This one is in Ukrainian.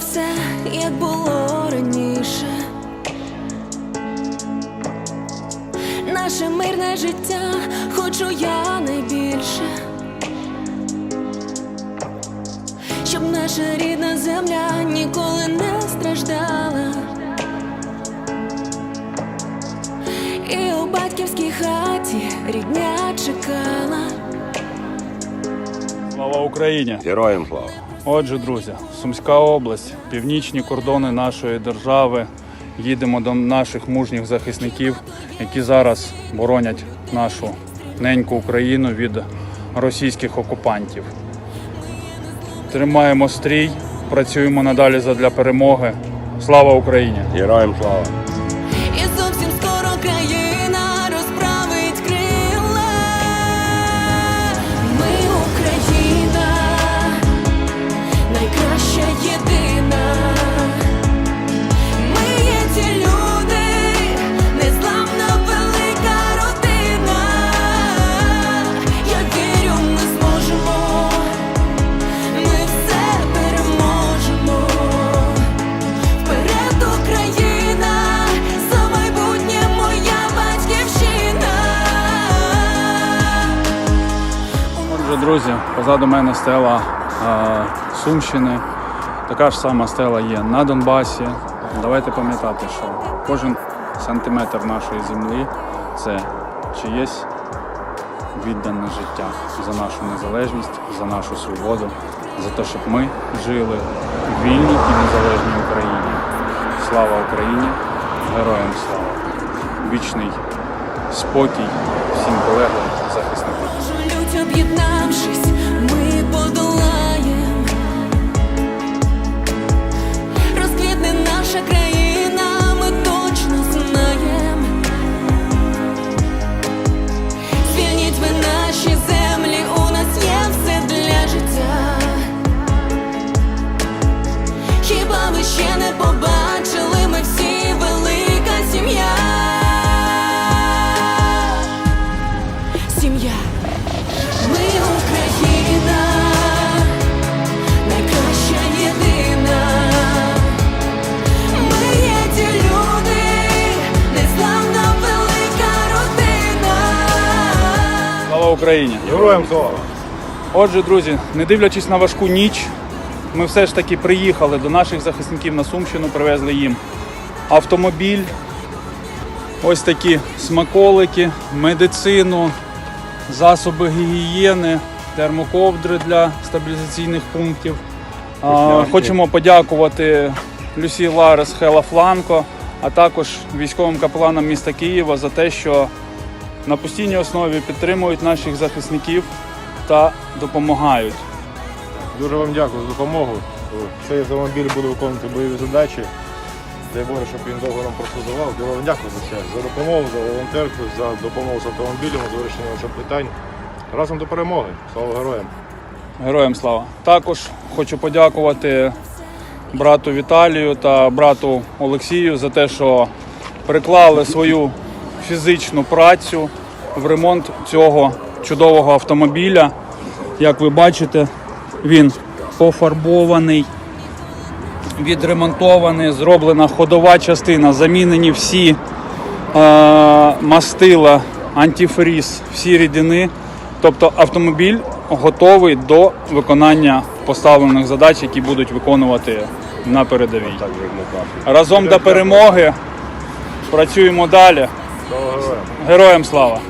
все як було раніше. Наше мирне життя хочу я найбільше. Щоб наша рідна земля ніколи не страждала. І у батьківській хаті рідня чекала. Слава Україні! Героям слава! Отже, друзі, Сумська область, північні кордони нашої держави. Їдемо до наших мужніх захисників, які зараз боронять нашу неньку Україну від російських окупантів. Тримаємо стрій, працюємо надалі задля перемоги. Слава Україні! Героям слава! Друзі, позаду мене стела е, Сумщини. Така ж сама стела є на Донбасі. Давайте пам'ятати, що кожен сантиметр нашої землі це чиєсь віддане життя за нашу незалежність, за нашу свободу, за те, щоб ми жили в вільній і незалежній Україні. Слава Україні! Героям слава! Вічний спокій всім ви Україні! Героям слава! Отже, друзі, не дивлячись на важку ніч, ми все ж таки приїхали до наших захисників на Сумщину, привезли їм автомобіль, ось такі смаколики, медицину, засоби гігієни, термоковдри для стабілізаційних пунктів. А, Хочемо подякувати Люсі Ларес Хела Фланко, а також військовим капеланам міста Києва за те, що на постійній основі підтримують наших захисників та допомагають. Дуже вам дякую за допомогу. Цей автомобіль буде виконувати бойові задачі. Дай Боже, щоб він довго нам прослужував. Дуже вам дякую за це, за допомогу, за волонтерку, за допомогу з автомобілем, за вирішення наших питань. Разом до перемоги. Слава героям! Героям слава. Також хочу подякувати брату Віталію та брату Олексію за те, що приклали свою фізичну працю в ремонт цього чудового автомобіля. Як ви бачите, він пофарбований, відремонтований, зроблена ходова частина, замінені всі е, мастила, антифріз, всі рідини. Тобто автомобіль готовий до виконання поставлених задач, які будуть виконувати на передовій. Разом до перемоги. Працюємо далі. Героям! Слава!